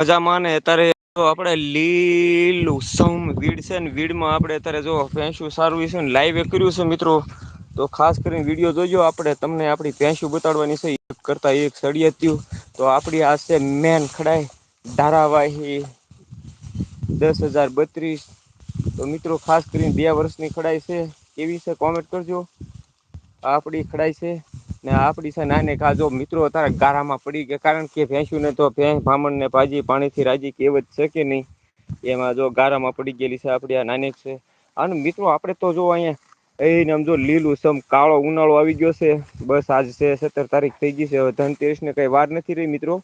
મજામાં ને? અત્યારે આપડે લીલું સમ વીડ છે ને, વીડમાં આપણે અત્યારે જો ભેંસું સારું છે ને લાઈવ કર્યું છે મિત્રો. તો ખાસ કરીને વીડિયો જોજો આપણે. તમને આપણી ભેંસું બતાડવાની છે એક કરતા એક સળિયત્યું તો આપણી આ છે મેન ખડાઈ, ધારાવાહી દસ હજાર બત્રીસ. તો મિત્રો ખાસ કરીને બે વર્ષની ખડાઈ છે. કેવી છે? કોમેન્ટ કરજો. આપણી ખડાઈ છે. ને આપડી છે નાની જો મિત્રો અત્યારે ગારામાં પડી ગયા. કારણ કે ભેંસુ તો ભેંસ, ભામણ ને ભાજી પાણીથી રાજી કહેવત છે કે નહીં? એમાં જો ગારામાં પડી ગયેલી છે આપડી આ નાની છે. અને મિત્રો આપણે તો જો અહીંયા એને આમ જો લીલું સમ કાળો ઉનાળો આવી ગયો છે. બસ આજ છે સત્તર તારીખ થઈ ગઈ છે. હવે ધનતેરસને કઈ વાર નથી રહી મિત્રો.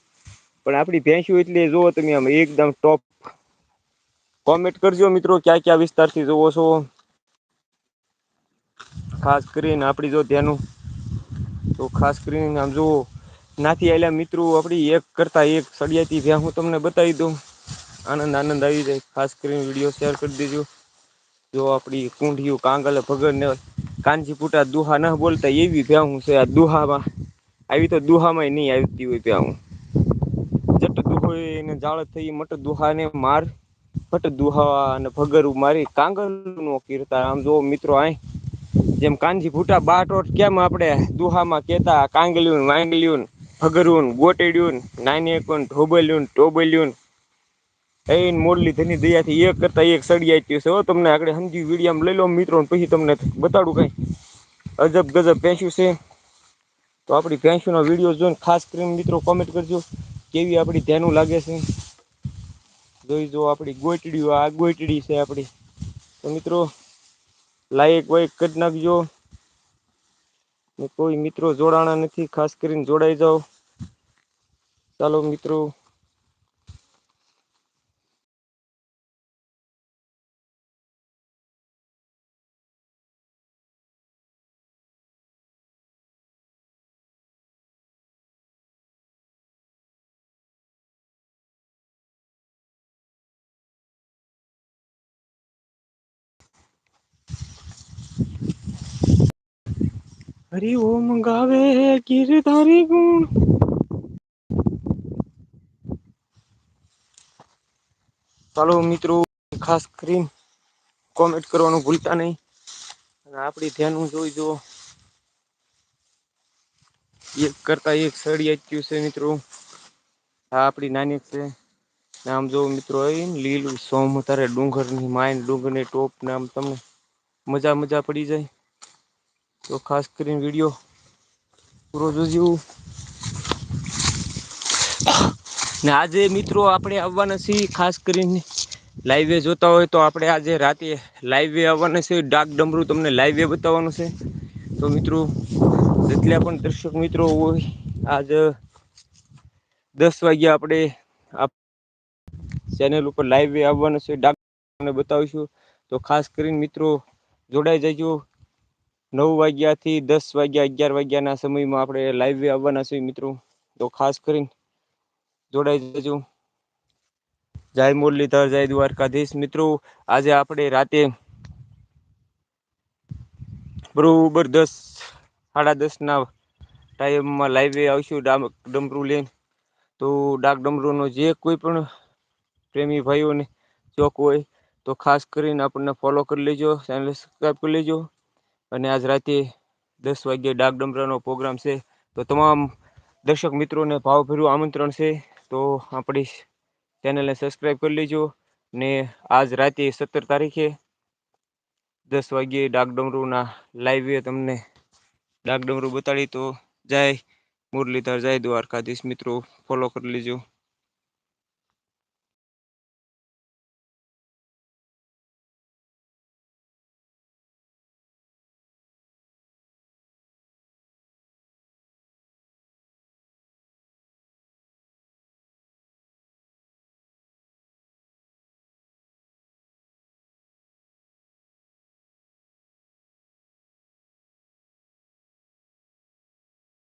પણ આપણી ભેંસ્યું એટલે જોવો તમે આમ એકદમ ટોપ કોમેન્ટ કરજો મિત્રો, ક્યાં ક્યાં વિસ્તારથી જોવો છો? ખાસ કરીને આપણી જો ત્યાંનું તો ખાસ કરીને આમ જુઓ નાથી આવેલા મિત્રો આપણી એક કરતા એક સળિયાથી જ્યાં હું તમને બતાવી દઉં, આનંદ આનંદ આવી જાય. ખાસ કરીને વીડિયો શેર કરી દેજો. જો આપણી કુંઢિયું કાંગલ ભગતને કાનજી પૂટા દુહા ના બોલતા એવી ભેહું છે. આ દુહામાં, આવી તો દુહામાંય નહીં આવતી હોય ભેહું. જટ દુહોને જાળ થઈ મટ દુહાને માર ફટ દુહા અને ભગરું મારી કાંગલ નો કીર્તાર. આમ જો મિત્રો આય જેમ કાનજી ભૂટા બાટોટ કેમ આપણે દુહામાં કેતા કાંગલ્યું વાંગલ્યું ભગરુંન ગોટેડું નાનકું ઢોબલ્યુન ટોબલિયું એ મોરલી ધની દયાથી એક કરતા એક સળિયા છે. તમને આગળ સમજી વિડીયામ લઈ લો મિત્રો પછી તમને બતાડું કઈ. અજબ ગજબ ભેંસ્યું છે. તો આપણી ભેંસ્યુંનો વીડિયો જોઈને ખાસ કરીને મિત્રો કોમેન્ટ કરજો, કેવી આપણી ધ્યાનું લાગે છે. જોઈ જો આપણી ગોટડી આ ગોટડી છે આપણી. તો મિત્રો લાઈક વાઈક કરી નાખજો. કોઈ મિત્રો જોડાણા નથી ખાસ કરીને જોડાઈ જાઓ. ચાલો મિત્રો. હરી ઓમ ગાવે ગીરધારી ગુણ. ચાલો મિત્રો, ખાસ કરી કોમેન્ટ કરવાનું ભૂલતા નહીં. અને આપણી ધ્યાન જોઈ જુઓ. એક કરતા એક સળિયાતું છે મિત્રો. આ આપણી નાની છે. આમ જો મિત્રો આને લીલું સોમ તારે ડુંગરની માઇન ડુંગરની ટોપ નામ તમને મજા મજા પડી જાય. તો ખાસ કરીને વીડિયો પૂરો જોજો. ને આજે મિત્રો આપણે આવવાના છીએ ખાસ કરીને લાઈવે જોતા હોય તો આપણે આજે રાતે લાઈવે આવવાના છે ડાક ડમરું તમને લાઈવે બતાવવાનું છે. તો મિત્રો, જેટલા પણ દર્શક મિત્રો હોય, આજ દસ વાગ્યા આપણે ચેનલ ઉપર લાઈવે આવવાનું છે. ડાક બતાવીશું. તો ખાસ કરીને મિત્રો જોડાઈ જજો. નવ વાગ્યાથી દસ વાગ્યા, અગિયાર વાગ્યાના સમયમાં આપણે લાઈવ આવવાના છે મિત્રો. તો ખાસ કરીને જોડાઈ જજો. જય મુરલીધર, જય દ્વારકાધીશ. મિત્રો, આજે આપણે રાતે બરોબર દસ સાડા દસના ટાઈમમાં લાઈવે આવશું ડમરું લઈને. તો ડાક ડમરૂનો જે કોઈ પણ પ્રેમી ભાઈઓને ચોક હોય તો ખાસ કરીને આપણને ફોલો કરી લેજો ચેનલ સબસ્ક્રાઈબ કરી લેજો. અને આજ રાતે દસ વાગ્યે ડાક ડમરાનો પ્રોગ્રામ છે, તો તમામ દર્શક મિત્રોને ભાવભર્યું આમંત્રણ છે, તો આપણી ચેનલને સબસ્ક્રાઈબ કરી લેજો. ને આજ રાતે સત્તર તારીખે દસ વાગ્યે ડાક ડમરુના લાઈવે તમને ડાક ડમરું બતાડી, તો જાય મુરલીધર, જય દ્વારકાધીશ મિત્રો ફોલો કરી લીજો.